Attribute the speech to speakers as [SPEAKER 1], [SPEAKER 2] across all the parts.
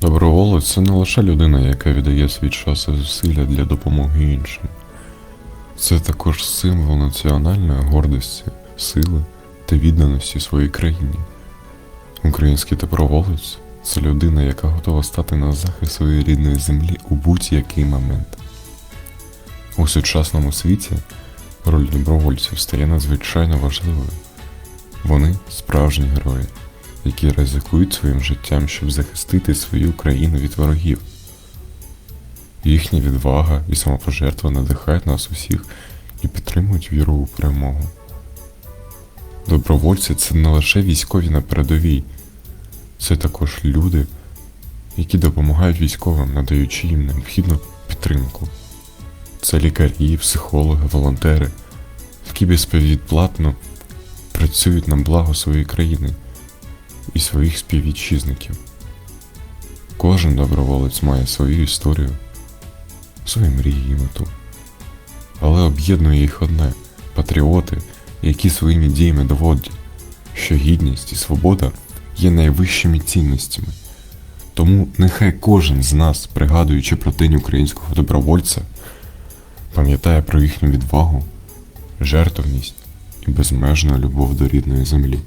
[SPEAKER 1] Доброволець це не лише людина, яка віддає свій час і зусилля для допомоги іншим. Це також символ національної гордості, сили та відданості своїй країні. Український доброволець це людина, яка готова стати на захист своєї рідної землі у будь-який момент. У сучасному світі роль добровольців стає надзвичайно важливою. Вони справжні герої, які ризикують своїм життям, щоб захистити свою країну від ворогів. Їхня відвага і самопожертва надихають нас усіх і підтримують віру у перемогу. Добровольці це не лише військові на передовій, це також люди, які допомагають військовим, надаючи їм необхідну підтримку. Це лікарі, психологи, волонтери, які безвідплатно працюють на благо своєї країни і своїх співвітчизників. Кожен доброволець має свою історію, свої мрії і мету. Але об'єднує їх одне патріоти, які своїми діями доводять, що гідність і свобода є найвищими цінностями. Тому нехай кожен з нас, пригадуючи про день українського добровольця, пам'ятає про їхню відвагу, жертовність і безмежну любов до рідної землі.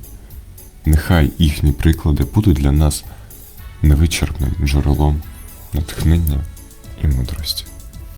[SPEAKER 1] Нехай їхні приклади будуть для нас невичерпним джерелом натхнення і мудрості.